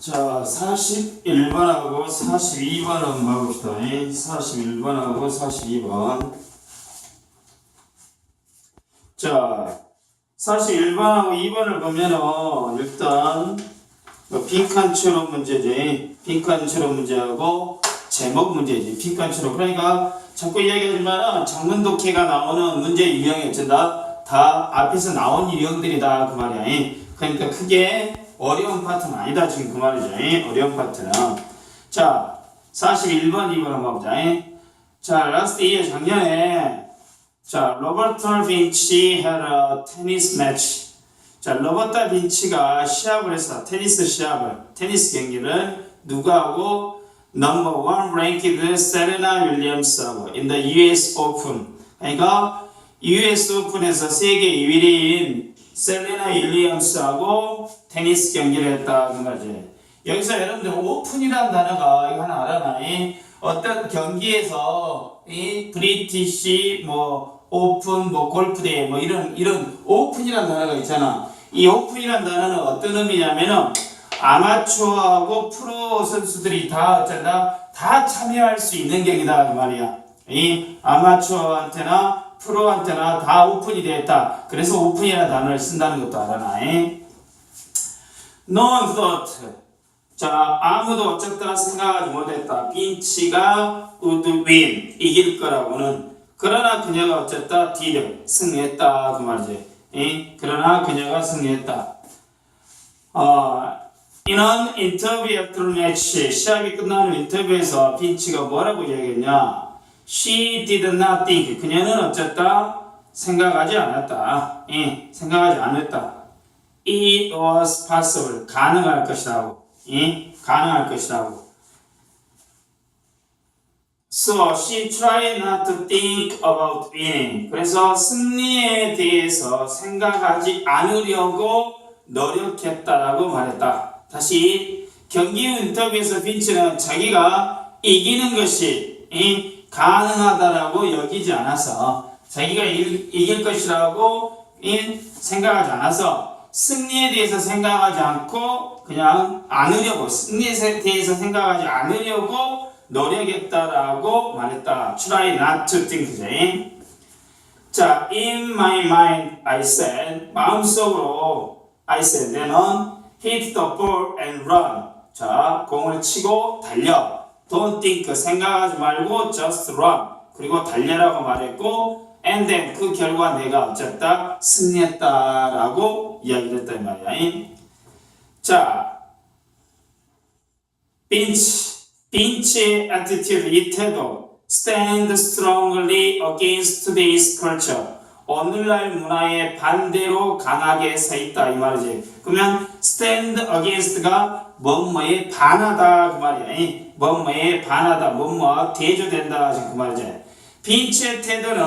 자, 41번하고 42번 한번 봐봅시다. 41번하고 42번. 자, 41번하고 2번을 보면은 일단 뭐 빈칸처럼 문제지. 빈칸처럼 문제하고 제목 문제지. 빈칸처럼. 그러니까 자꾸 이야기하지만은 장문 독해가 나오는 문제 유형이 어쩐다? 다 앞에서 나온 유형들이다 그 말이야. 그러니까 크게 어려운 파트는 아니다 지금 그 말이죠. 어려운 파트는. 자, 41번 2번 한번 보자. 자, 라스트 이어 작년에 자, 로버트 빈치 had a tennis match. 자, 로버타 빈치가 시합을 했어. 테니스 시합을. 테니스 경기를 누가 하고 넘버 원 랭키드 세레나 윌리엄스하고 in the US Open. 그러니까 US 오픈에서 세계 1위인 셀레나 윌리엄스하고 테니스 경기를 했다 그 말이지. 여기서 여러분들 오픈이라는 단어가 이거 하나 알아놔. 어떤 경기에서 이 브리티시 뭐 오픈 뭐 골프 대회 뭐 이런 이런 오픈이라는 단어가 있잖아. 이 오픈이라는 단어는 어떤 의미냐면은 아마추어하고 프로 선수들이 다 어쩐다 다 참여할 수 있는 경기다 그 말이야. 이 아마추어한테나 프로한테나 다 오픈이 되었다. 그래서 오픈이라는 단어를 쓴다는 것도 알아놔. No one thought. 자, 아무도 어쨌거나 생각하지 못했다. 빈치가 would win. 이길 거라고는. 그러나 그녀가 어쨌다. did. 승리했다. 그 말이지. 예? 그러나 그녀가 승리했다. 어, an interview after match. 시합이 끝나는 인터뷰에서 빈치가 뭐라고 이야기했냐. She did not think. 그녀는 어쨌다. 생각하지 않았다. 예, 생각하지 않았다. It was possible. 가능할 것이라고. 예? 가능할 것이라고. So she tried not to think about winning. 그래서 승리에 대해서 생각하지 않으려고 노력했다라고 말했다. 다시 경기 후 인터뷰에서 빈치는 자기가 이기는 것이 예? 가능하다라고 여기지 않아서 자기가 이길, 것이라고 예? 생각하지 않아서 승리에 대해서 생각하지 않고 그냥 않으려고 승리에 대해서 생각하지 않으려고 노력했다라고 말했다. Try not to think지. 자, in my mind, I said 마음속으로 I said 나는 hit the ball and run. 자, 공을 치고 달려. Don't think 생각하지 말고 just run. 그리고 달려라고 말했고 and then 그 결과 내가 어쨌다 승리했다라고 이야기를 이 말이야. 자, 빈치, 빈치의 attitude 이 태도 stand strongly against today's culture. 오늘날 문화에 반대로 강하게 서 있다 이 말이지. 그러면 stand against가 뭐뭐에 반하다 그 말이야. 뭐뭐에 반하다, 뭐뭐 대조된다 지금 그 말이지. 빈치의 태도는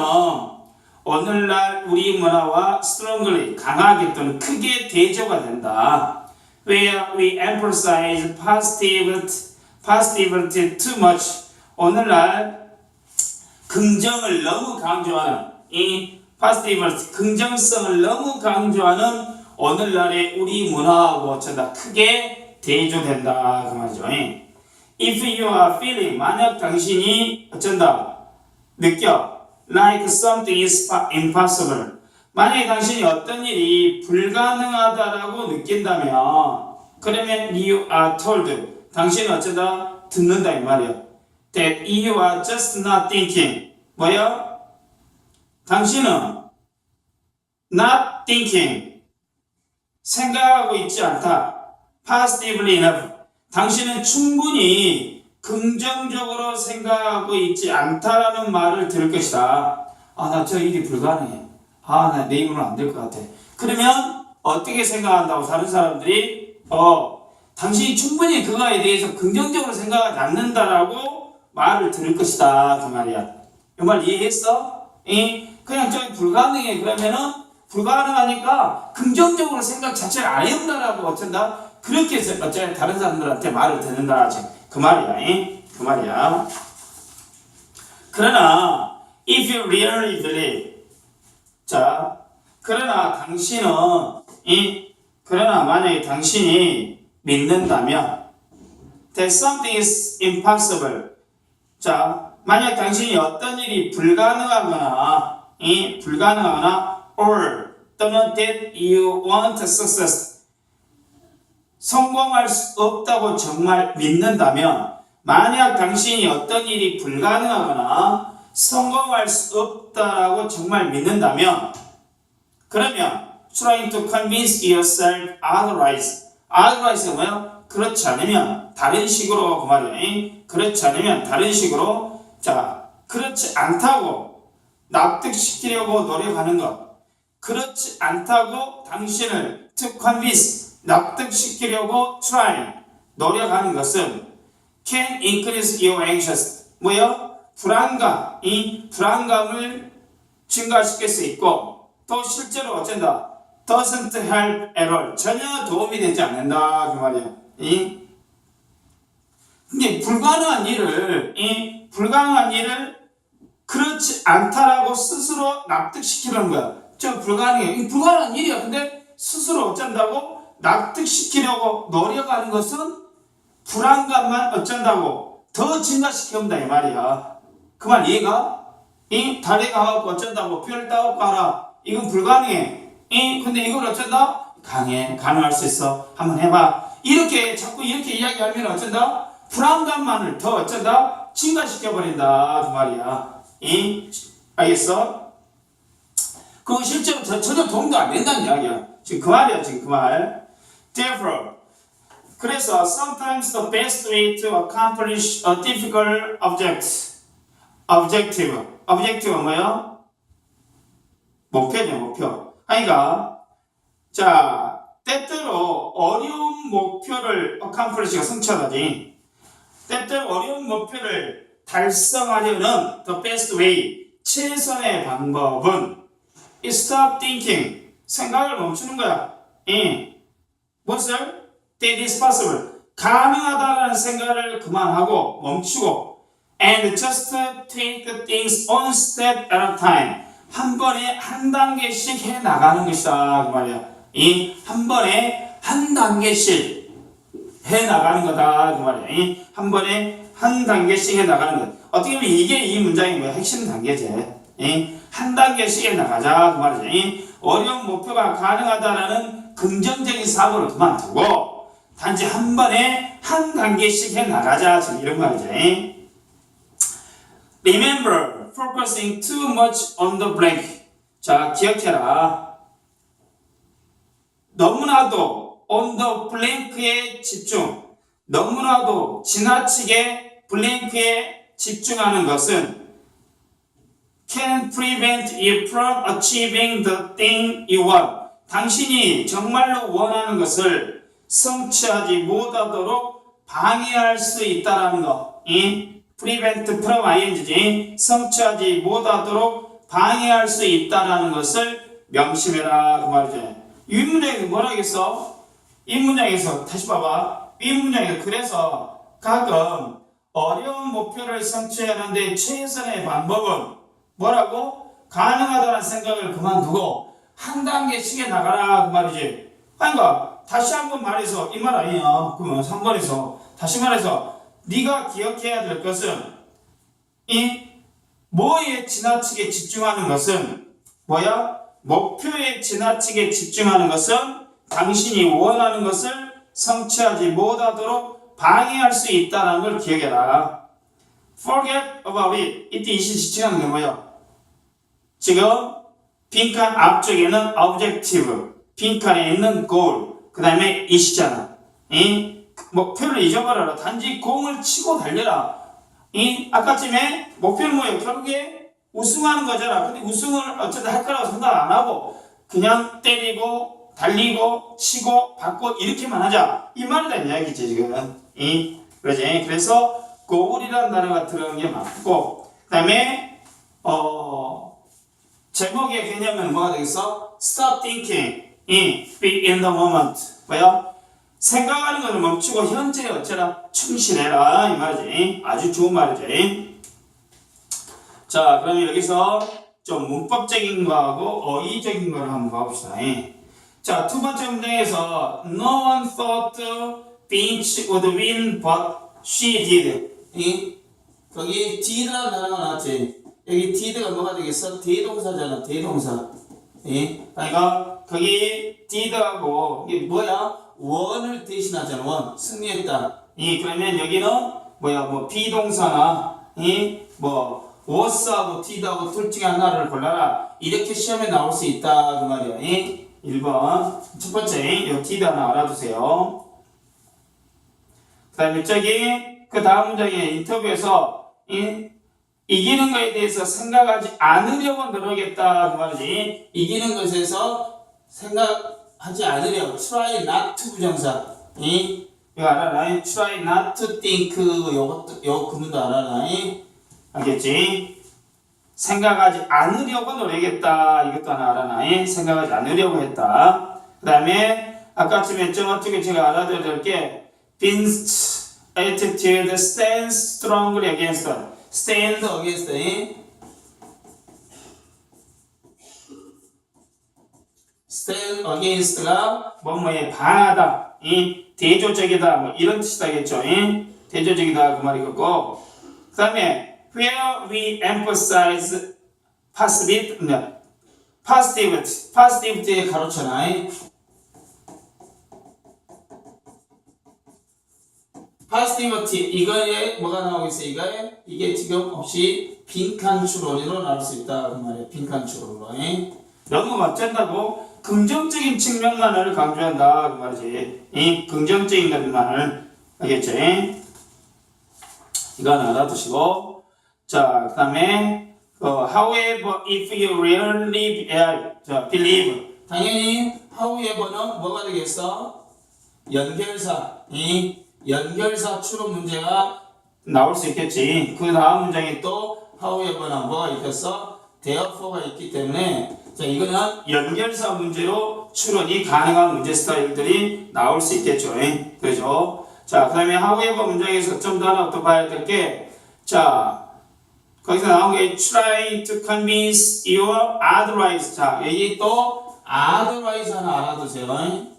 오늘날 우리 문화와 strongly 강하게 또는 크게 대조가 된다. Where we emphasize positivity, positivity too much. 오늘날 긍정을 너무 강조하는 이 positivity, 긍정성을 너무 강조하는 오늘날의 우리 문화하고 어쩌다 크게 대조된다 그 말이죠. If you are feeling 만약 당신이 어쩐다 느껴 like something is impossible 만약에 당신이 어떤 일이 불가능하다라고 느낀다면 그러면 you are told 당신은 어쩌다 듣는다 이 말이야 that you are just not thinking 뭐야? 당신은 not thinking 생각하고 있지 않다 positively enough 당신은 충분히 긍정적으로 생각하고 있지 않다라는 말을 들을 것이다. 아, 나 저 일이 불가능해. 아, 나 내 힘으로는 안될 것 같아. 그러면 어떻게 생각한다고 다른 사람들이 어, 당신이 충분히 그거에 대해서 긍정적으로 생각하지 않는다라고 말을 들을 것이다. 그 말이야. 이 말 이해했어? 이 그냥 저기 불가능해. 그러면은 불가능하니까 긍정적으로 생각 자체를 안 해온다라고 어쩐다? 그렇게 해서 어째 다른 사람들한테 말을 듣는다. 그 말이야. 이? 그 말이야. 그러나 if you really believe 자 그러나 당신은 이 그러나 만약에 당신이 믿는다면 that something is impossible. 자, 만약 당신이 어떤 일이 불가능하거나, 이 불가능하거나, or 또는 that you want success, 성공할 수 없다고 정말 믿는다면, 만약 당신이 어떤 일이 불가능하거나 성공할 수 없다라고 정말 믿는다면, 그러면 trying to convince yourself otherwise, otherwise가 뭐야? 그렇지 않으면 다른 식으로 그 말이야. 그렇지 않으면 다른 식으로 자 그렇지 않다고 납득시키려고 노력하는 것. 그렇지 않다고 당신을 to convince 납득시키려고 try 노력하는 것은 can increase your anxious 뭐요? 불안감 이 불안감을 증가시킬 수 있고 또 실제로 어쩐다 doesn't help at all 전혀 도움이 되지 않는다 그 말이야 이 근데 불가능한 일을 이 불가능한 일을 그렇지 않다라고 스스로 납득시키는 거야. 저 불가능해. 이 불가능한 일이야. 근데 스스로 어쩐다고 납득시키려고 노력하는 것은 불안감만 어쩐다고 더 증가시킨다 이 말이야. 그 말 이해가? 이 다리 가갖고 어쩐다고 뼈를 따갖고 가라. 이건 불가능해. 이 근데 이걸 어쩐다? 강해. 가능할 수 있어. 한번 해봐. 이렇게 자꾸 이렇게 이야기하면 어쩐다? 불안감만을 더 어쩐다? 증가시켜버린다. 그 말이야. 이 알겠어? 그거 실제로 저- 전혀 도움도 안 된다는 이야기야. 지금 그 말이야, 지금 그 말. Therefore, 그래서 sometimes the best way to accomplish a difficult object, objective, objective 뭐예요? 목표죠, 목표. 그러니까 자 때때로 어려운 목표를 accomplish가 성취하다니 때때로 어려운 목표를 달성하려는 the best way 최선의 방법은 stop thinking 생각을 멈추는 거야. 예. 무엇을? That is possible. 가능하다는 생각을 그만하고 멈추고 and just take things one step at a time. 한 번에 한 단계씩 해 나가는 것이다 그 말이야. 이 한 번에 한 단계씩 해 나가는 거다 그 말이야. 이 한 번에 한 단계씩 해 나가는 것. 어떻게 보면 이게 이 문장의 뭐야 핵심 단계지. 이 한 단계씩 해 나가자 그 말이지. 이 어려운 목표가 가능하다라는 긍정적인 사고를 그만두고 단지 한 번에 한 단계씩 해 나가자 지금 이런 말이지. Remember, focusing too much on the blank. 자, 기억해라. 너무나도 on the blank에 집중, 너무나도 지나치게 블랭크에 집중하는 것은 can prevent you from achieving the thing you want. 당신이 정말로 원하는 것을 성취하지 못하도록 방해할 수 있다라는 거. 이 prevent from ing지 성취하지 못하도록 방해할 수 있다라는 것을 명심해라 그 말이죠. 이 문장에서 뭐라 하겠어? 이 문장에서 다시 봐봐. 이 문장에서 그래서 가끔 어려운 목표를 성취하는데 최선의 방법은 뭐라고? 가능하다는 생각을 그만두고 한 단계씩에 나가라 그 말이지. 그러니까 다시 한 번 말해서 이 말 아니야. 그러면 3번에서 다시 말해서 네가 기억해야 될 것은 이 뭐에 지나치게 집중하는 것은 뭐야? 목표에 지나치게 집중하는 것은 당신이 원하는 것을 성취하지 못하도록 방해할 수 있다는 걸 기억해라. Forget about it. 이때 이시 지칭하는 게 뭐야? 지금 빈칸 앞쪽에는 objective, 빈칸에 있는 goal, 그 다음에 이시잖아. 이 목표를 잊어버려라. 단지 공을 치고 달려라. 이 아까쯤에 목표는 뭐예요? 결국에 우승하는 거잖아. 근데 우승을 어쨌든 할 거라고 생각 안 하고 그냥 때리고 달리고 치고 받고 이렇게만 하자. 이 말이란 이야기지 지금. 이 그러지. 그래서 goal이라는 단어가 들어간 게 맞고 그 다음에 어 제목의 개념은 뭐가 되겠어? Stop thinking. 이 be in the moment. 뭐야? 생각하는 것을 멈추고 현재에 어쩌라 충실해라 이 말이지. 아주 좋은 말이지. 자, 그러면 여기서 좀 문법적인 거하고 어휘적인 거를 한번 봐봅시다. 자, 두 번째 문장에서 No one thought Finch would win, but she did. 이 거기 did라는 단어가 나왔지. 여기 did가 뭐가 되겠어? 대동사잖아. 대동사. 예? 그러니까 거기 did하고 이게 뭐야? 원을 대신하잖아. 원. 승리했다. 이 그러면 여기는 뭐야? 뭐 비동사나 이뭐 was하고 did하고 둘 중에 하나를 골라라. 이렇게 시험에 나올 수 있다 그 말이야. 이 1번 첫 번째 요 did 하나 알아두세요. 그 다음에 저기 그 다음 문장에 인터뷰에서 이, 이기는 것에 대해서 생각하지 않으려고 노력했다 그 말이지. 이기는 것에서 생각하지 않으려고. Try not to 부정사. 이 이거 알아라 try not to think. 요것도 요 구문도 알아라 이 알겠지? 생각하지 않으려고 노력했다. 이것도 하나 알아라 이 생각하지 않으려고 했다. 그 다음에 아까쯤에 좀 어떻게 제가 알아둬야 될게 Vince's attitude stands strongly against stand against 이 stand against가 뭐뭐에 반하다, 이 대조적이다, 뭐 이런 뜻이다겠죠. 이 대조적이다 그 말이겠고, 그 다음에 where we emphasize positive, 네, positivity, positivity에 가로쳐놔. 파스티버티 이거에 뭐가 나오겠어요? 이거에 이게 지금 없이 빈칸 추론으로 나올 수 있다 그 말이에요. 빈칸 추론으로. 너무 맞쩐다고 긍정적인 측면만을 강조한다 그 말이지. 이 긍정적인 것만을 알겠죠? 이건 알아두시고 자 그 다음에 어, however if you really 자, believe 당연히 however는 뭐가 되겠어? 연결사 이 연결사 추론 문제가 나올 수 있겠지. 그 다음 문장에 또 however나 뭐가 있겠어? therefore가 있기 때문에 자 이거는 연결사 문제로 추론이 가능한 문제 스타일들이 나올 수 있겠죠. 예? 그죠? 자, 그 다음에 however 문장에서 좀 더 하나 또 봐야 될 게, 자, 거기서 나온 게 try to convince your otherwise. 자, 여기 또 otherwise 하나 알아두세요.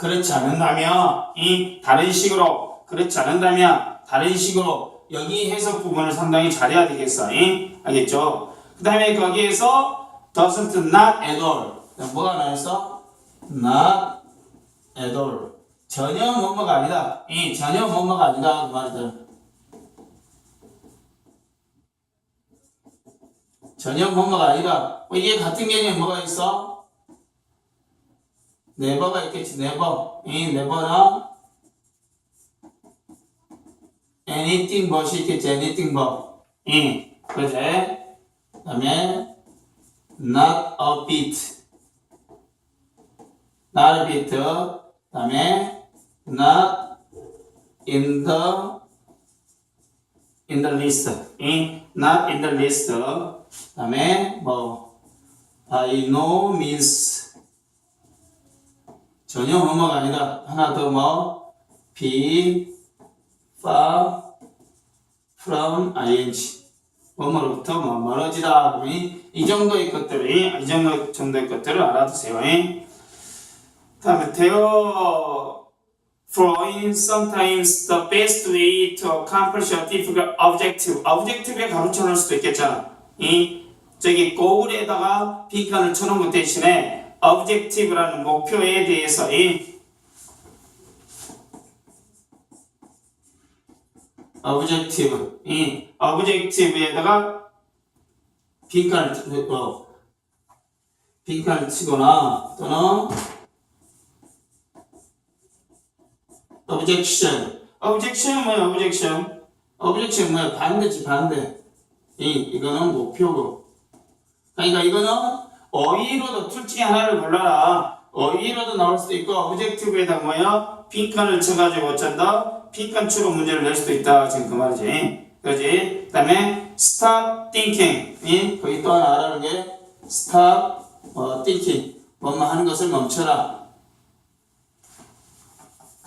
예? 그렇지 않는다면 이 다른 식으로 그렇지 않는다면 다른 식으로 여기 해석 부분을 상당히 잘해야 되겠어. 이? 알겠죠? 그 다음에 거기에서 doesn't not at all 뭐가 나왔어? not at all 전혀 뭐뭐가 아니다. 이 전혀 뭐뭐가 아니다 그 말이다. 전혀 뭐뭐가 아니다. 뭐 이게 같은 개념 뭐가 있어? 네버가 있겠지 네버 이 네버나 anything but이 있겠지 anything but 이 그지 그 다음에 not a bit not a bit 그 다음에 not in the in the list 이 not in the list 그 다음에 뭐 by no means 전혀 뭐뭐가 아니다. 하나 더 뭐, be far from ing. 뭐뭐로부터 뭐 멀어지다. 이, 이 정도의 것들이, 이 정도, 정도의 것들을 알아두세요. 다음에 되어 Drawing sometimes the best way to accomplish a difficult objective. objective에 가로쳐 놓을 수도 있겠잖아. 이 저기 거울에다가 빈칸을 쳐놓은 것 대신에 objective라는 목표에 대해서 이 objective 이 objective에다가 빈칸을 치- 어, 빈칸을 치거나 또는 objection objection 뭐야 objection objection 뭐야 반대지 반대 이 이거는 목표고 그러니까 이거는 어휘로도 둘 중에 하나를 골라라. 어휘로도 나올 수도 있고 오브젝티브에다 뭐야? 빈칸을 쳐가지고 어쩐다? 빈칸 추로 문제를 낼 수도 있다. 지금 그 말이지. 그지? 그 다음에 stop thinking. 이 거기 또 하나 알아는 게 stop 어, thinking. 뭐뭐 하는 것을 멈춰라.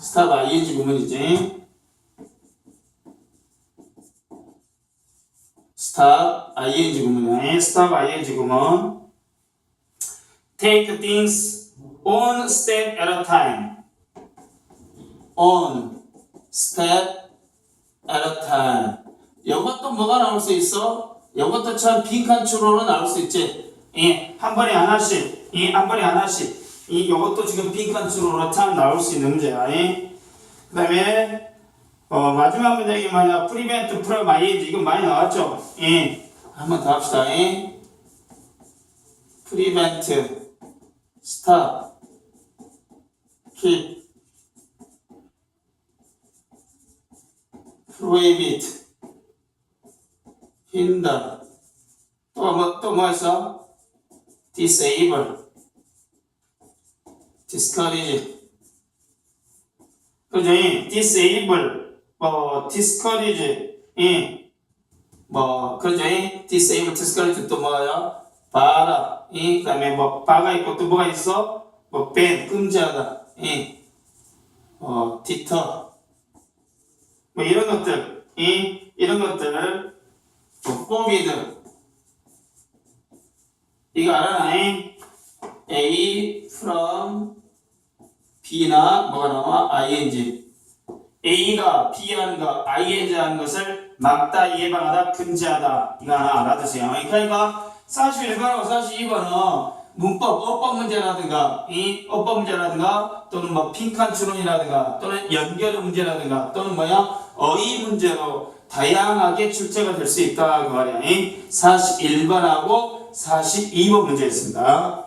stop ing 구문이지. stop ing 구문이야. stop ing 구문. Take things one step at a time. on step at a time. 이것도 뭐가 나올 수 있어? 이것도 참 빈칸 추로로 나올 수 있지. 예, 한 번에 하나씩, 예, 한 번에 하나씩. 이 이것도 지금 빈칸 추로로 참 나올 수 있는 문제야. 예. 그다음에 어, 마지막 문장이 뭐냐? prevent from ing 이거 많이 나왔죠? 예. 한번 더 합시다. 예. prevent, stop, keep, prohibit, hinder. 또 뭐, 또뭐 있어? disable, discourage. 그죠? 이 disable, 뭐, discourage, 예. 뭐, 그죠? 이 disable, discourage 또 뭐야? 바라, 예. 그 다음에 뭐, 바가 있고 또 뭐가 있어? 뭐, ban, 금지하다, 예. 어, deter. 뭐, 이런 것들, 예. 이런 것들, 뭐, forbid. 이거 알아? 예? A from B나 뭐가 나와? ing. A가 B 하는 거, ing 하는 것을 막다, 예방하다, 금지하다. 이거 하나 알아두세요. 그러니까 41번하고 42번은 문법, 어법 문제라든가, 이 어법 문제라든가, 또는 뭐 빈칸 추론이라든가, 또는 연결 문제라든가, 또는 뭐야? 어휘 문제로 다양하게 출제가 될 수 있다. 그 말이야. 41번하고 42번 문제였습니다.